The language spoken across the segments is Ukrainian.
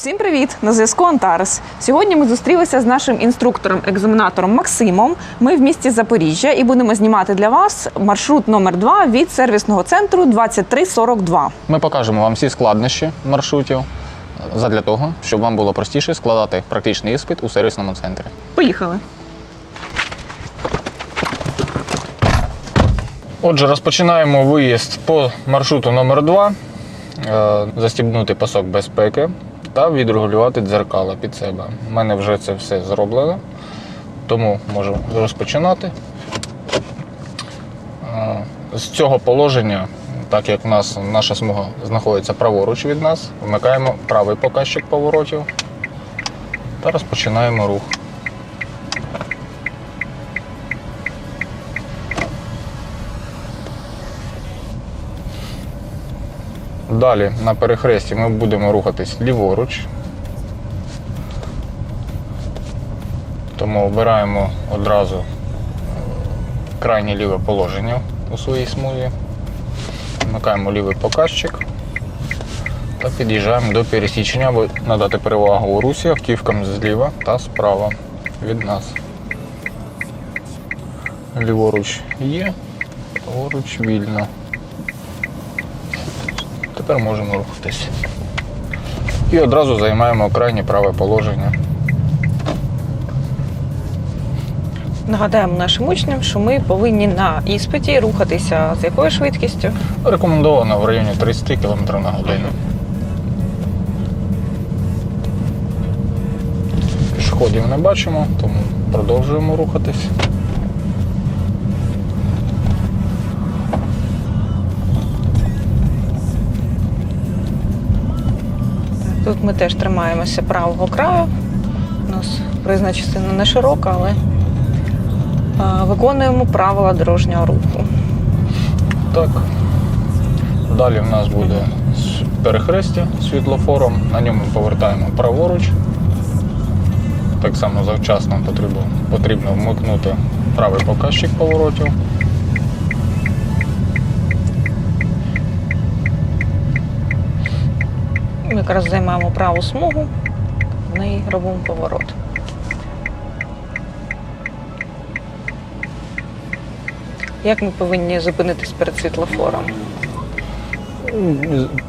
Всім привіт! На зв'язку Антарес. Сьогодні ми зустрілися з нашим інструктором-екзаменатором Максимом. Ми в місті Запоріжжя і будемо знімати для вас маршрут номер 2 від сервісного центру 2342. Ми покажемо вам всі складнощі маршрутів задля того, щоб вам було простіше складати практичний іспит у сервісному центрі. Поїхали. Отже, розпочинаємо виїзд по маршруту номер 2 застібнути пасок безпеки та відрегулювати дзеркала під себе. У мене вже це все зроблено, тому можу розпочинати. Е, З цього положення, так як в нас наша смуга знаходиться праворуч від нас, вмикаємо правий показчик поворотів та розпочинаємо рух. Далі на перехресті ми будемо рухатись ліворуч. Тому обираємо одразу е, крайнє ліве положення у своїй смузі. Вмикаємо лівий показчик та під'їжджаємо до пересічення, аби надати перевагу у русі автівкам зліва та справа від нас. Ліворуч є, праворуч вільно. Тепер можемо рухатись. І одразу займаємо крайнє праве положення. Нагадаємо нашим учням, що ми повинні на іспиті рухатися з якою швидкістю? Рекомендовано в районі 30 км на годину. Пішоходів не бачимо, тому продовжуємо рухатись. Тут ми теж тримаємося правого краю. У нас проїзна частина не широка, але виконуємо правила дорожнього руху. Так. Далі в нас буде перехрестя світлофором. На ньому повертаємо праворуч. Так само завчасно потрібно, потрібно вмикнути правий показчик поворотів. Якраз займаємо праву смугу, в неї робимо поворот. Як ми повинні зупинитись перед світлофором?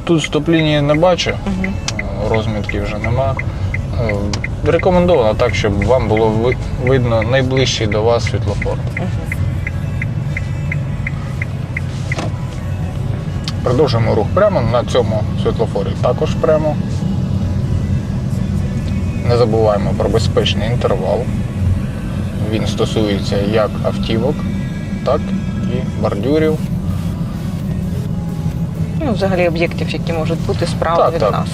Тут стоп-лінії не бачу, Угу. розмітки вже нема. Е, Рекомендовано так, щоб вам було видно найближчий до вас світлофор. Продовжуємо рух прямо на цьому світлофорі також прямо. Не забуваємо про безпечний інтервал. Він стосується як автівок, так і бордюрів. Ну, взагалі об'єктів, які можуть бути справа Так, від так. нас.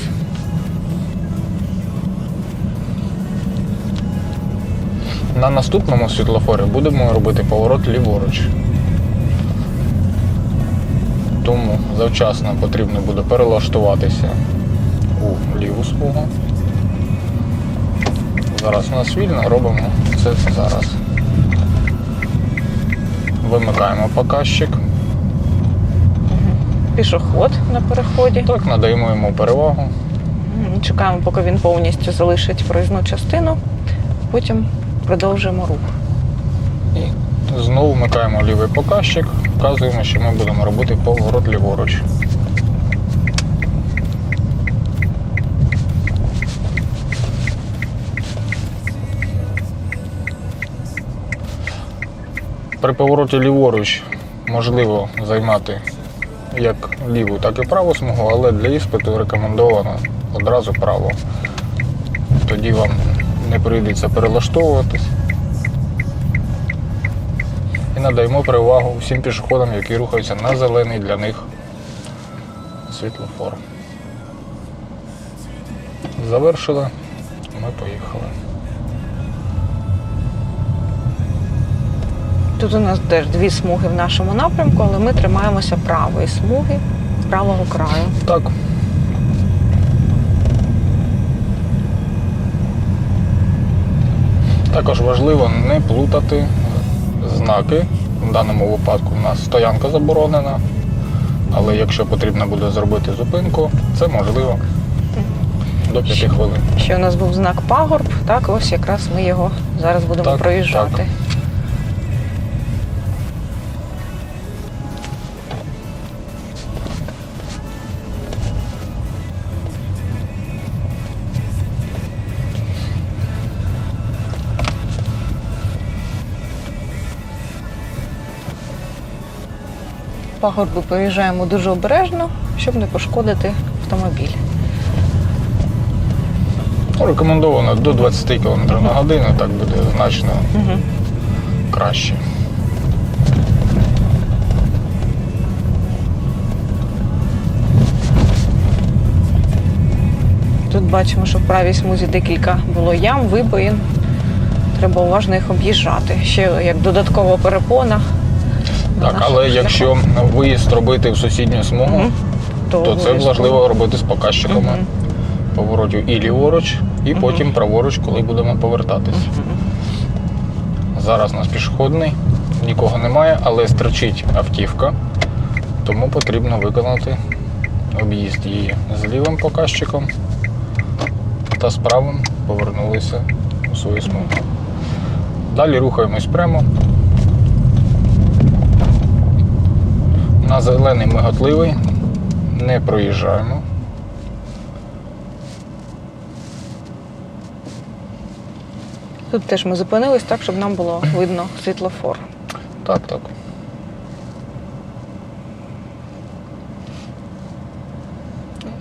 На наступному світлофорі будемо робити поворот ліворуч. Тому завчасно потрібно буде перелаштуватися у ліву смугу. Зараз у нас вільно, робимо це зараз. Вимикаємо показчик. Пішоход на переході. Так, надаємо йому перевагу. Чекаємо, поки він повністю залишить проїзну частину. Потім продовжуємо рух. Знову вмикаємо лівий показчик, вказуємо, що ми будемо робити поворот ліворуч. При повороті ліворуч можливо займати як ліву, так і праву смугу, але для іспиту рекомендовано одразу право. Тоді вам не прийдеться перелаштовуватись і надаємо перевагу всім пішоходам, які рухаються на зелений для них світлофор. Завершили, ми поїхали. Тут у нас теж дві смуги в нашому напрямку, але ми тримаємося правої смуги правого краю. Так. Також важливо не плутати знаки. В даному випадку у нас стоянка заборонена, але якщо потрібно буде зробити зупинку, це можливо. до 5 хвилин. Ще у нас був знак пагорб, так, ось якраз ми його зараз будемо Так, проїжджати. так. Пагорби проїжджаємо дуже обережно, щоб не пошкодити автомобіль. Ну, Рекомендовано до 20 км на годину, так буде значно Угу. краще. Тут бачимо, що в правій смузі декілька було ям, вибоїн. Треба уважно їх об'їжджати. Ще як додаткова перепона. Так, але шляху. якщо виїзд робити в сусідню смугу, Мгм. то це обов'язково. важливо робити з показчиками Мгм. поворотів і ліворуч, і Мгм. потім праворуч, коли будемо повертатись. Зараз у нас пішохідний, нікого немає, але строчить автівка, тому потрібно виконати об'їзд її з лівим показчиком та з правим повернулися у свою смугу. Далі рухаємось прямо. На зелений миготливий не проїжджаємо. Тут теж ми зупинились так, щоб нам було видно світлофор. Так, так.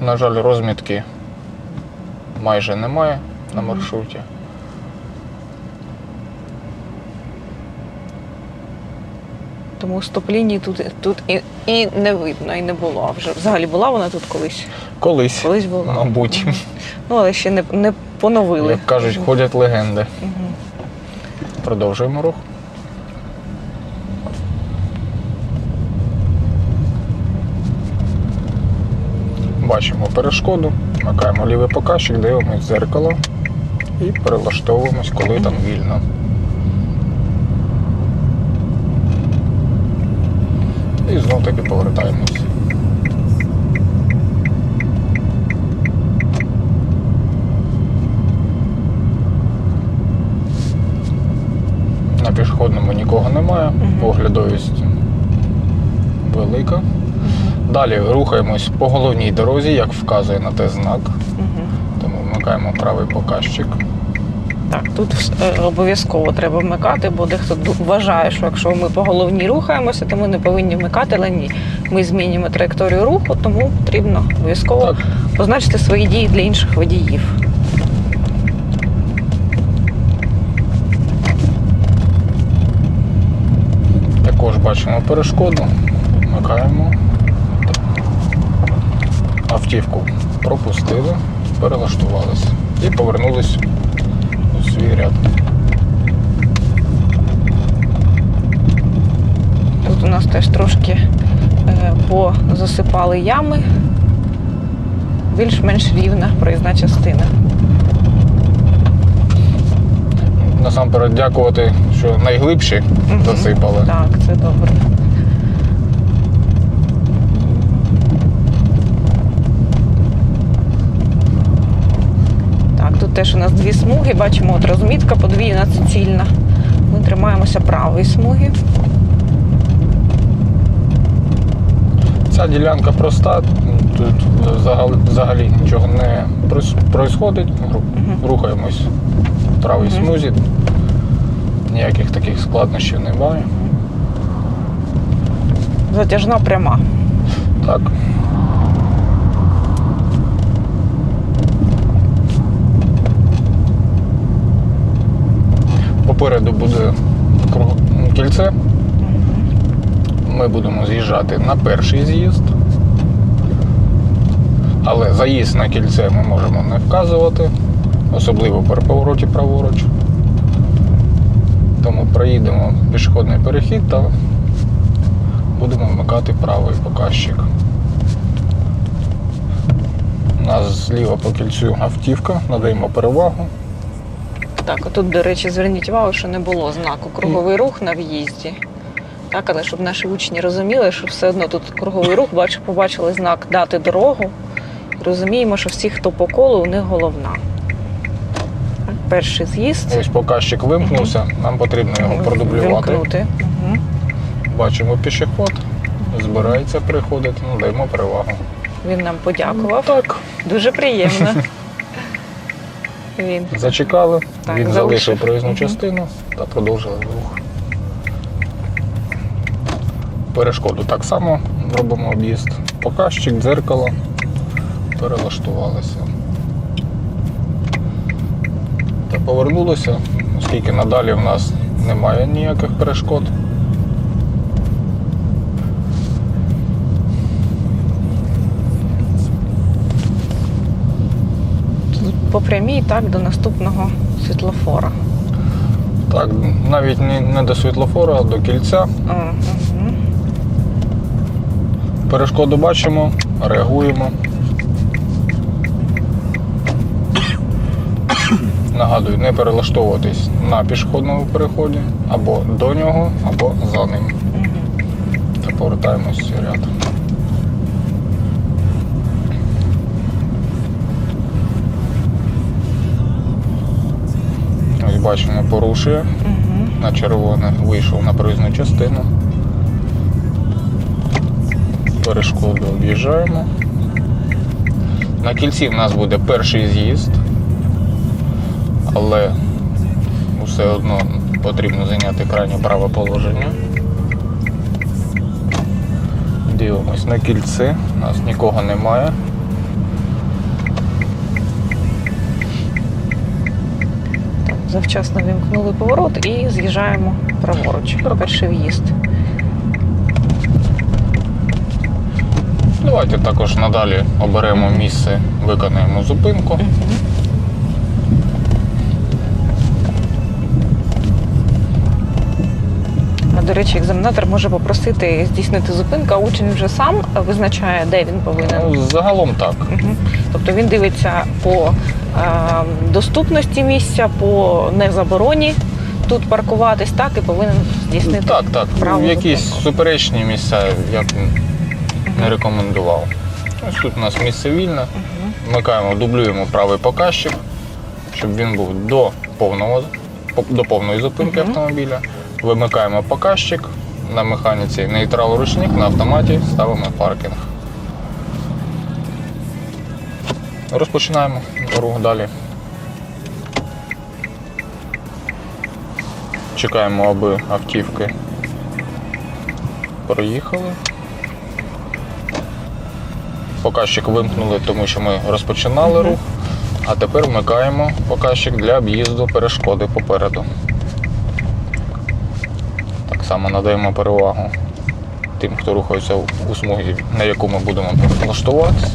На жаль, розмітки майже немає на маршруті. Тому стоп-лінії тут, тут і, і не видно, і не було. А вже взагалі була вона тут колись. Колись, Колись була. мабуть, Ну, але ще не, не поновили. як кажуть, ходять легенди. Мгм. Продовжуємо рух. Бачимо перешкоду, вмикаємо лівий показчик, дивимось в дзеркало і перелаштовуємось, коли там вільно. І знов таки повертаємось. На пішохідному нікого немає, поглядовість велика. Далі рухаємось по головній дорозі, як вказує на те знак. Тому вмикаємо правий показчик. Так, тут е, обов'язково треба вмикати, бо дехто вважає, що якщо ми по головній рухаємося, то ми не повинні вмикати, але ні. Ми змінюємо траєкторію руху, тому потрібно обов'язково позначити свої дії для інших водіїв. Також бачимо перешкоду, вмикаємо. Автівку пропустили, перелаштувалися і повернулись свій ряд. Тут у нас теж трошки е, позасипали ями, більш-менш рівна проїзна частина. Насамперед дякувати, що найглибші засипали. Так, це добре. Теж у нас дві смуги. Бачимо, от розмітка подвійна суцільна. Ми тримаємося правої смуги. Ця ділянка проста, тут взагалі, взагалі нічого не происходить. Рухаємось в правій Мгм. смузі. Ніяких таких складнощів немає. Затяжна пряма. Так. Попереду буде кільце. Ми будемо з'їжджати на перший з'їзд. Але заїзд на кільце ми можемо не вказувати, особливо при повороті праворуч. Тому проїдемо пішохідний перехід та будемо вмикати правий показчик. У нас зліва по кільцю автівка, надаємо перевагу. Так, отут, до речі, зверніть увагу, що не було знаку круговий рух на в'їзді. Так, але щоб наші учні розуміли, що все одно тут круговий рух, бач, побачили знак дати дорогу розуміємо, що всі, хто по колу, у них головна. Перший з'їзд. Ось показчик вимкнувся, нам потрібно його продублювати. Вимкнути. Бачимо пішоход, збирається приходити, ну даємо перевагу. Він нам подякував. Так, Дуже приємно. Він зачекали, Так, він залишив. залишив проїзну Мгм. частину та продовжили рух. Перешкоду так само робимо об'їзд. Показчик, дзеркало, перелаштувалися. Та повернулися, оскільки надалі в нас немає ніяких перешкод. По прямій так до наступного світлофора. Так, навіть не, не до світлофора, а до кільця. Мгм. Перешкоду бачимо, реагуємо. Нагадую, не перелаштовуватись на пішохідному переході або до нього, або за ним. Та повертаємось в ряд. Бачимо, порушує. Мгм. На червоне вийшов на проїзну частину. Перешкоду об'їжджаємо. На кільці в нас буде перший з'їзд, але все одно потрібно зайняти крайнє праве положення. Дивимось на кільце, у нас нікого немає. Завчасно вімкнули поворот і з'їжджаємо праворуч. Перший в'їзд. Давайте також надалі оберемо місце, виконаємо зупинку. До речі, екзаменатор може попросити здійснити зупинку, а учень вже сам визначає, де він повинен. Ну, загалом так. Мгм. Тобто він дивиться по доступності місця, по незабороні тут паркуватись, так і повинен здійснити. Так, так. праву Якісь зупинку. суперечні місця я б не рекомендував. Ось тут у нас місце вільне. Вмикаємо, дублюємо правий показчик, щоб він був до повного до повної зупинки автомобіля. Вимикаємо показчик на механіці, нейтрал ручник, на автоматі ставимо паркінг. Розпочинаємо рух далі. Чекаємо, аби автівки проїхали. Показчик вимкнули, тому що ми розпочинали рух. А тепер вмикаємо показчик для об'їзду перешкоди попереду. Так само надаємо перевагу тим, хто рухається у смузі, на яку ми будемо влаштуватися.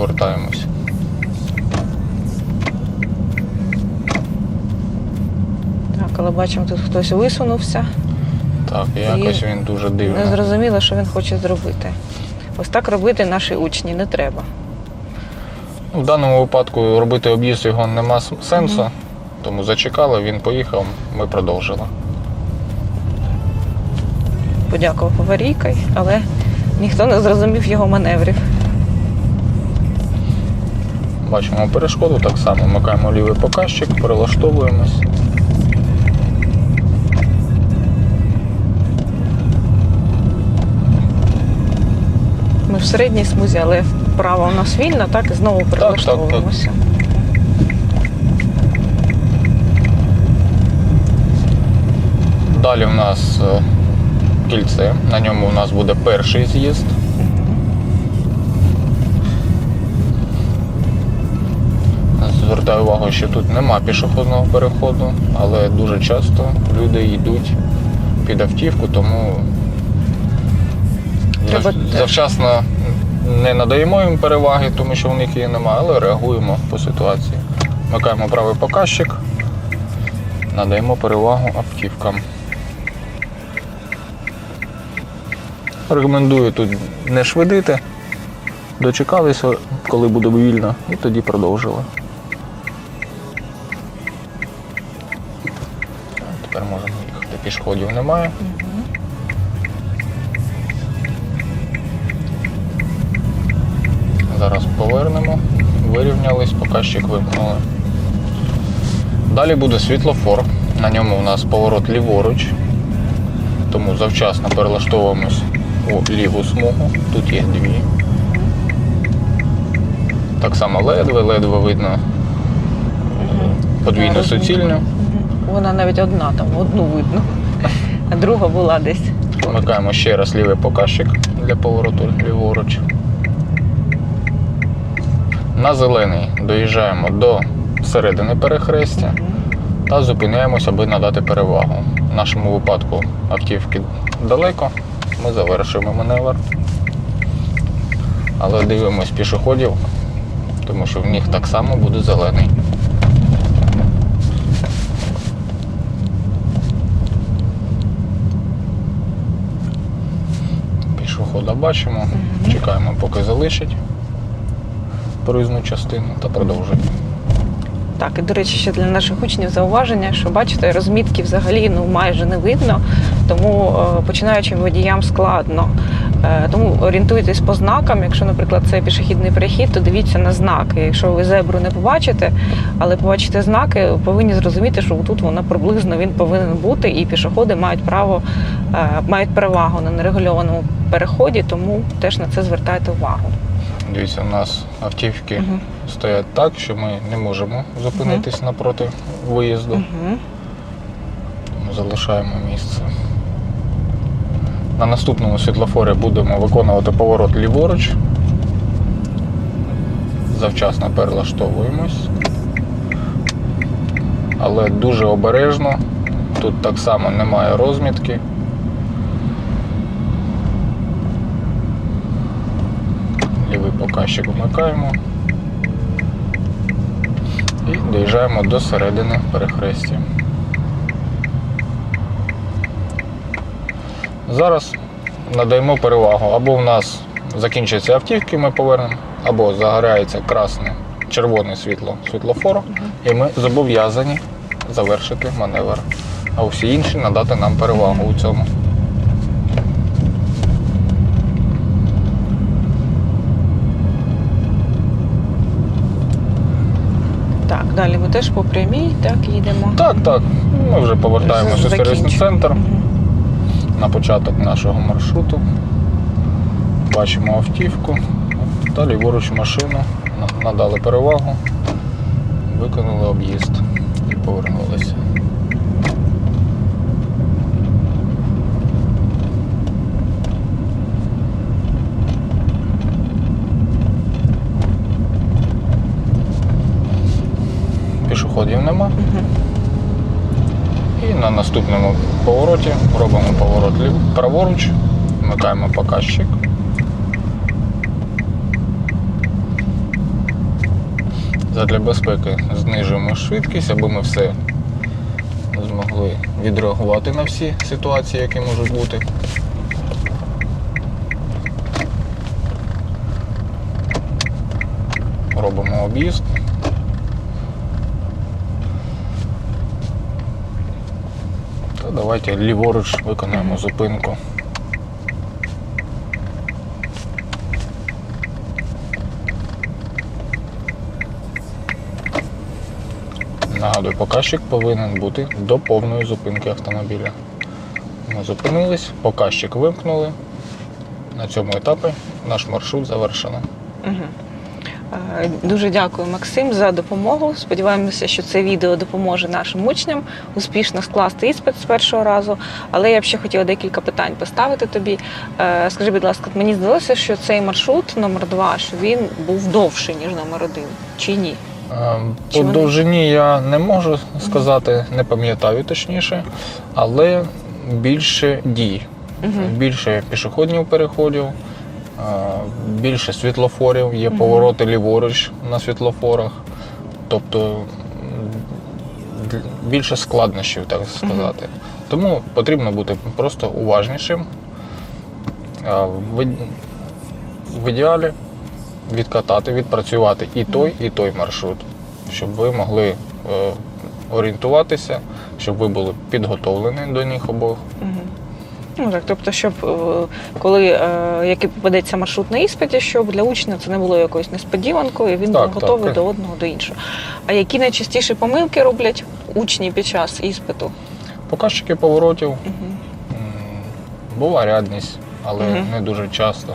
Повертаємось. Так, але бачимо, тут хтось висунувся. Так, якось він дуже дивний. Не зрозуміло, що він хоче зробити. Ось так робити наші учні не треба. В даному випадку робити об'їзд його нема сенсу, тому зачекали, він поїхав, ми продовжили. Подякував аварійкою, але ніхто не зрозумів його маневрів. Бачимо перешкоду, так само вмикаємо лівий показчик, перелаштовуємось. Ми в середній смузі, але вправа у нас вільна, так і знову перелаштовуємося. Далі в нас е, кільце, на ньому у нас буде перший з'їзд. Звертаю увагу, що тут нема пішохідного переходу, але дуже часто люди йдуть під автівку, тому Треба завчасно не надаємо їм переваги, тому що в них її немає, але реагуємо по ситуації. Вмикаємо правий показчик, надаємо перевагу автівкам. Рекомендую тут не швидити, дочекалися, коли буде вільно, і тоді продовжили. Пішходів немає. Зараз повернемо, вирівнялись, показчик вимкнули. Далі буде світлофор. На ньому у нас поворот ліворуч, тому завчасно перелаштовуємось у ліву смугу. Тут є дві. Так само ледве-ледве видно е, подвійну суцільну. Вона навіть одна, там одну видно. А друга була десь. Вмикаємо ще раз лівий показчик для повороту ліворуч. На зелений доїжджаємо до середини перехрестя та зупиняємось, аби надати перевагу. В нашому випадку автівки далеко, ми завершуємо маневр. Але дивимось пішоходів, тому що в них так само буде зелений. Пішохода бачимо, чекаємо, поки залишить проїзну частину та продовжуємо. Так, і до речі, ще для наших учнів зауваження, що бачите, розмітки взагалі ну майже не видно, тому е, починаючим водіям складно. Е, тому орієнтуйтесь по знакам. Якщо, наприклад, це пішохідний перехід, то дивіться на знаки. Якщо ви зебру не побачите, але побачите знаки, повинні зрозуміти, що тут вона приблизно він повинен бути, і пішоходи мають право мають перевагу на нерегульованому переході, тому теж на це звертайте увагу. Дивіться, у нас автівки Мгм. стоять так, що ми не можемо зупинитись напроти виїзду, Угу. тому залишаємо місце. На наступному світлофорі будемо виконувати поворот ліворуч. Завчасно перелаштовуємось. Але дуже обережно. Тут так само немає розмітки. Лівий показчик вмикаємо. І доїжджаємо до середини перехрестя. Зараз надаємо перевагу. Або в нас закінчаться автівки, ми повернемо, або загорається красне, червоне світло світлофору, і ми зобов'язані завершити маневр. А усі інші надати нам перевагу у цьому. Так, далі ми теж по прямій, так, їдемо. Так, так. Ми вже повертаємося у сервісний центр на початок нашого маршруту. Бачимо автівку, далі воруч машину, надали перевагу, виконали об'їзд і повернулися. Пішоходів нема. І на наступному повороті робимо поворот праворуч, вмикаємо показчик. Задля безпеки знижуємо швидкість, аби ми все змогли відреагувати на всі ситуації, які можуть бути. Робимо об'їзд. То давайте ліворуч виконаємо зупинку. Нагадую, показчик повинен бути до повної зупинки автомобіля. Ми зупинились, показчик вимкнули. На цьому етапі наш маршрут завершено. Мгм. Е, Дуже дякую, Максим, за допомогу. Сподіваємося, що це відео допоможе нашим учням успішно скласти іспит з першого разу. Але я б ще хотіла декілька питань поставити тобі. Е, Скажи, будь ласка, мені здалося, що цей маршрут номер 2 що він був довший, ніж номер 1 чи ні? Чи По довжині я не можу сказати, не пам'ятаю точніше, але більше дій, більше пішохідних переходів, більше світлофорів, є повороти ліворуч на світлофорах. Тобто більше складнощів, так сказати. Тому потрібно бути просто уважнішим. В, в ідеалі відкатати, відпрацювати і той, і той маршрут, щоб ви могли е, орієнтуватися, щоб ви були підготовлені до них обох. Так, тобто, щоб е, коли е, який попадеться маршрут на іспиті, щоб для учня це не було якоюсь несподіванкою, він Так, був готовий так. до одного до іншого. А які найчастіші помилки роблять учні під час іспиту? Показчики поворотів, Угу. була рядність, але Мгм. не дуже часто.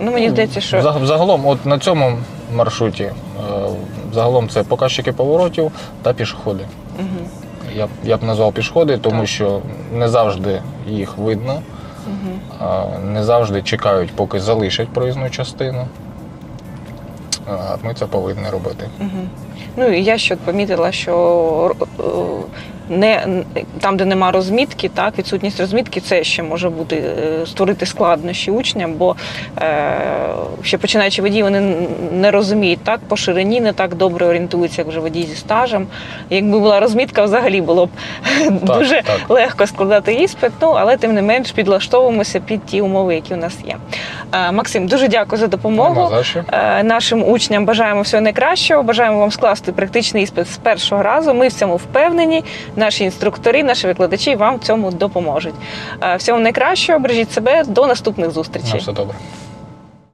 Ну мені здається, що Загалом, от на цьому маршруті, е, загалом це показчики поворотів та пішоходи. Мгм. Я, б- я б назвав пішходи, тому Так. що не завжди їх видно, а, не завжди чекають, поки залишать проїзну частину. А Ми це повинні робити. Ну і я ще помітила, що е, не там, де нема розмітки, так відсутність розмітки, це ще може бути е, створити складнощі учням, бо е, ще починаючи водії, вони не розуміють так по ширині, не так добре орієнтуються, як вже водій зі стажем. Якби була розмітка, взагалі було б дуже так. легко складати іспит. Ну але тим не менш підлаштовуємося під ті умови, які у нас є. Е, Максим, дуже дякую за допомогу. Е, Нашим учням бажаємо всього найкращого. Бажаємо вам скласти практичний іспит з першого разу. Ми в цьому впевнені. Наші інструктори, наші викладачі вам в цьому допоможуть. Е, Всього найкращого, бережіть себе, до наступних зустрічей. На все добре.